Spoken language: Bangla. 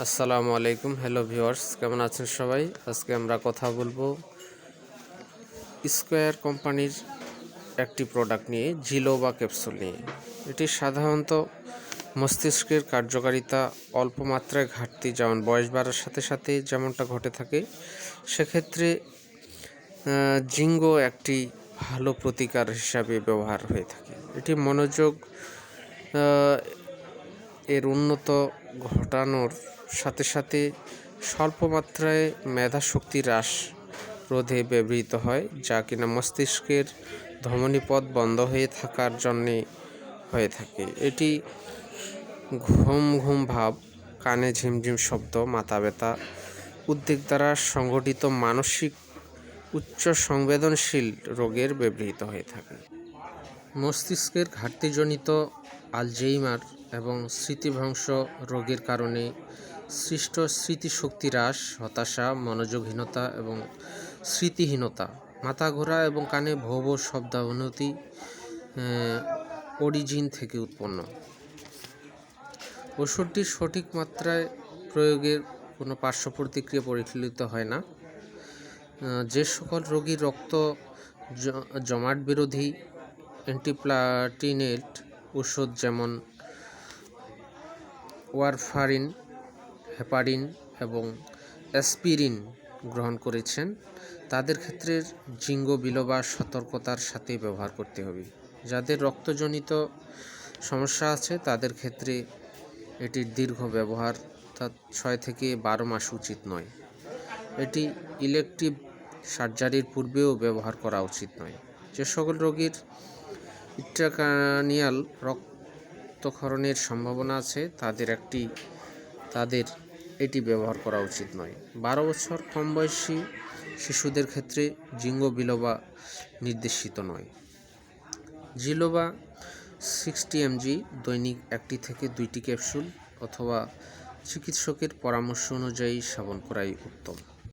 আসসালামু আলাইকুম, হ্যালো ভিউয়ার্স, কেমন আছেন সবাই? আজকে আমরা কথা বলব স্কোয়ার কোম্পানির একটি প্রোডাক্ট নিয়ে জিলো বা ক্যাপসুল নিয়ে। এটি সাধারণত মস্তিষ্কের কার্যকারিতা অল্প মাত্রায় ঘাটতি, যেমন বয়স বাড়ার সাথে সাথে যেমনটা ঘটে থাকে, সেক্ষেত্রে জিঙ্গো একটি ভালো প্রতিকার হিসাবে ব্যবহার হয়ে থাকে। এটি মনোযোগ এর উন্নত ঘটানোর সাথে সাথে স্বল্প মাত্রায় মেধাশক্তি হ্রাস রোধে ব্যবহৃত হয়, যা কিনা মস্তিষ্কের ধমনীপথ বন্ধ হয়ে থাকার জন্যে হয়ে থাকে। এটি ঘুম ঘুম ভাব, কানে ঝিমঝিম শব্দ, মাথা ব্যথা, উদ্বেগ দ্বারা সংগঠিত মানসিক উচ্চ সংবেদনশীল রোগের ব্যবহৃত হয়ে থাকে। মস্তিষ্কের ঘাটতিজনিত আলজেইমার এবং স্মৃতিভ্রংশ রোগের কারণে সৃষ্ট স্মৃতিশক্তি হ্রাস, হতাশা, মনোযোগহীনতা এবং স্মৃতিহীনতা মাথা ঘোরা এবং কানে ভো শব্দাবনতি অরিজিন থেকে উৎপন্ন। ওষুধটির সঠিক মাত্রায় প্রয়োগের কোনো পার্শ্ব প্রতিক্রিয়া পরিচালিত হয় না। যে সকল রোগীর রক্ত জমাট বিরোধী অ্যান্টিপ্লাটিনেট ওষুধ যেমন ওয়ারফারিন, হেপারিন এবং অ্যাসপিরিন গ্রহণ করেছেন, তাদের ক্ষেত্রে জিঙ্গ বিলোবা সতর্কতার সাথে ব্যবহার করতে হবে। যাদের রক্তজনিত সমস্যা আছে, তাদের ক্ষেত্রে এটির দীর্ঘ ব্যবহার, তা ছয় থেকে বারো মাস উচিত নয়। এটি ইলেকটিভ সার্জারির পূর্বেও ব্যবহার করা উচিত নয়। যে সকল রোগীর ইন্ট্রাকানিয়াল রক্তক্ষরণের সম্ভাবনা আছে। তাদের একটি, তাদের এটি ব্যবহার করা উচিত নয়। বারো বছর কম বয়সী শিশুদের ক্ষেত্রে জিঙ্গো বিলোবা নির্দেশিত নয়। জিলোবা সিক্সটি এমজি দৈনিক একটি থেকে দুইটি ক্যাপসুল অথবা চিকিৎসকের পরামর্শ অনুযায়ী সেবন করাই উত্তম।